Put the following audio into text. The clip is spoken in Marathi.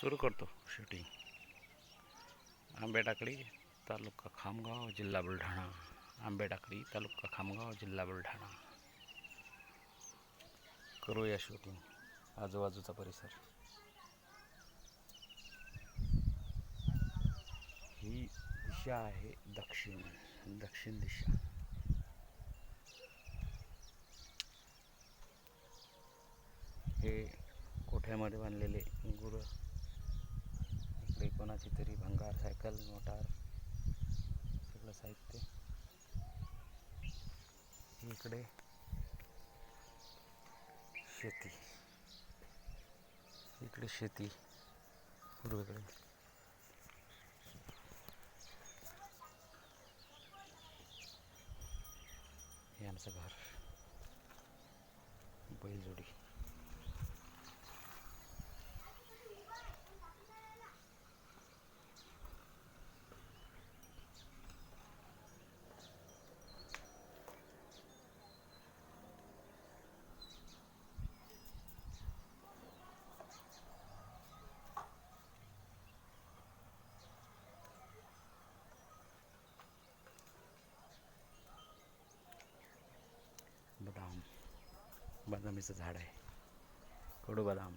सुरू करतो शूटिंग. आंबेटाकडी तालुका खामगाव जिल्हा बुलढाणा. आंबेटाकडी तालुका खामगाव जिल्हा बुलढाणा. करूया शूटिंग. आजूबाजूचा परिसर. ही दिशा आहे दक्षिण. दक्षिण दिशा. हे कोठ्यामध्ये बांधलेले गुरं? कोणाची तरी भंगार सायकल मोटार सगळं साहित्य. इकडे शेती. इकडे शेती पूर्वेकडे. हे आमचं घर. बैलजोडी बदाम बदामीचं झाड आहे. कडू बदाम